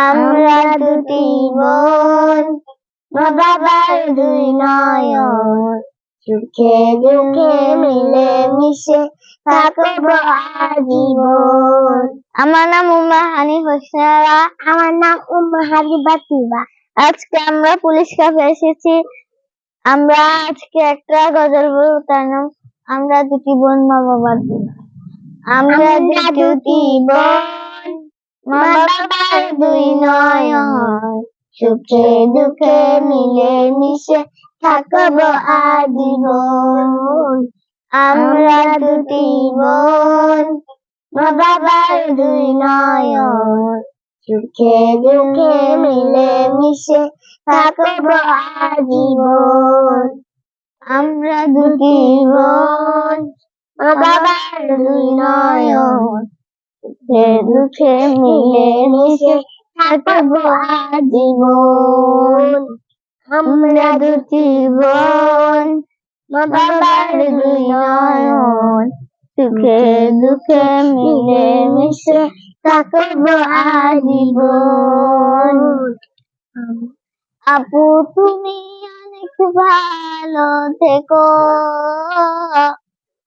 আমরা দুটি বোন মা বাবার দুই নয়ন। সুখে দুঃখে মিলে মিশে থাকব আজীবন। আমার নাম উম্মা হানি হোসনারা। আমার নাম উম্মা হাবিবা তিবা আজকে আমরা পুলিশ কাপে এসেছি। আমরা আজকে একটা গজল বলব তার নাম আমরা দুটি বোন মা বাবার আমরা দুটি বোন। মা বাবার দুই নয়ন সুখে দুঃখে মিলে মিশে থাকব আজীবন আমরা দুটি বোন মা বাবার দুই নয়ন সুখে দুঃখে মিলে মিশে থাকব আজীবন আমরা দুটি বোন, মা বাবার দুই নয়ন। দুঃখে মিলে মিশে থাকব আজীবন। আমরা দুটি বোন, মা বাবার দুই নয়ন। সুখে দুঃখে মিলে মিশে থাকব আজীবন। আপু, তুমি অনেক ভালো থেকো।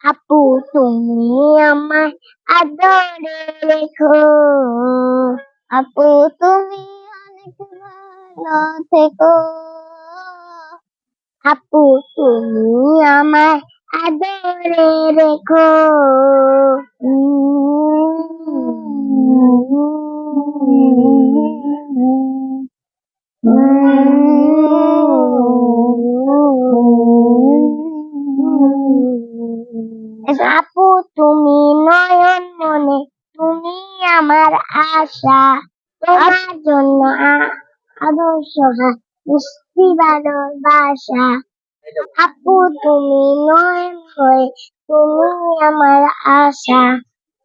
আপু তুমি আমায় আদরে রেখো আপু তুমি অনেক ভালো থেকো আপু তুমি আমায় আদরে রেখো আপু তুমি নয়ন মনে, তুমি আমার আশা। তোমার জন্য আদর্শ মিষ্টি ভালোবাসা আপু, তুমি নয়ন হয়ে, তুমি আমার আশা।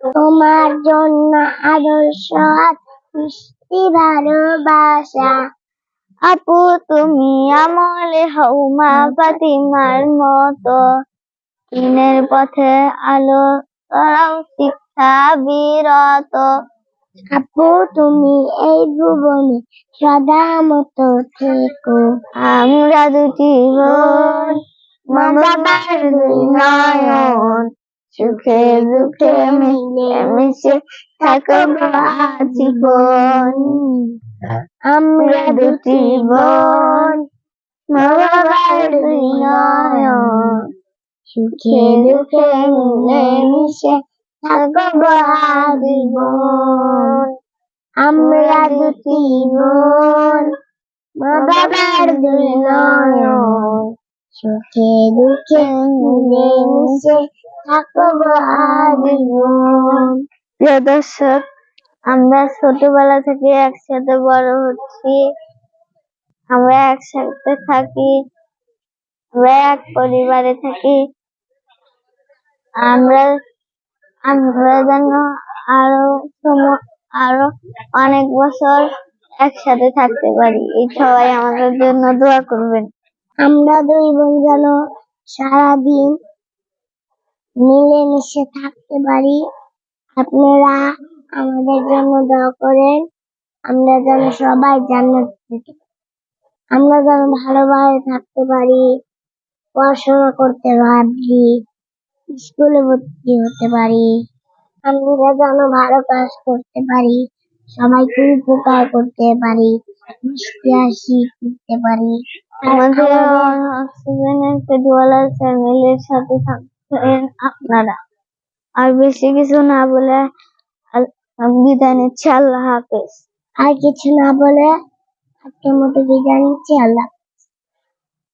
তোমার জন্য আদর্শ মিষ্টি ভালোবাসা আপু, তুমি আমলে হও মা, ফাতিমার মতো। দিনের পথে আলো তরাও শিক্ষা বিরত। আপু, তুমি এই ভুবনে সদা মতো থেকো। আমরা দুটি বোন মা বাবার দুই নয়ন। সুখে দুঃখে মিলে মিশে থাকব আজীবন। আমরা দুটি বোন মা বাবার দুই নয়ন। সুখে দুঃখে মিলে মিশে থাকব আজীবন আমরা দুটি বোন, মা বাবার দুই নয়ন। সুখে দুঃখে মিলে মিশে থাকব আজীবন প্রিয় দর্শক, আমরা ছোটবেলা থেকে একসাথে বড় হচ্ছি। আমরা একসাথে থাকি, আমরা এক পরিবারে থাকি। আমরা আমরা যেন আরও আরও অনেক বছর একসাথে থাকতে পারি। এই সবাই আমাদের জন্য দোয়া করবেন। আমরা দুই বোন যেন সারাদিন মিলেমিশে থাকতে পারি। আপনারা আমাদের জন্য দোয়া করেন। আমরা যেন সবাই জান্নাত আমরা যেন ভালোভাবে থাকতে পারি, পড়াশোনা করতে পারি। স্কুলে ভর্তি হতে পারি। আমরা যেন ভালো কাজ করতে পারি সবাইকে উপকার করতে পারি মিষ্টি হাসি করতে পারি। আমাদের অক্সিজেনের চ্যানেলের সাথে থাকবেন আপনারা। আর বেশি কিছু না বলে বিদায় নিচ্ছি। আল্লাহ হাফেজ। আর কিছু না বলে আজকের মতো বিদায় নিচ্ছি। আল্লাহ।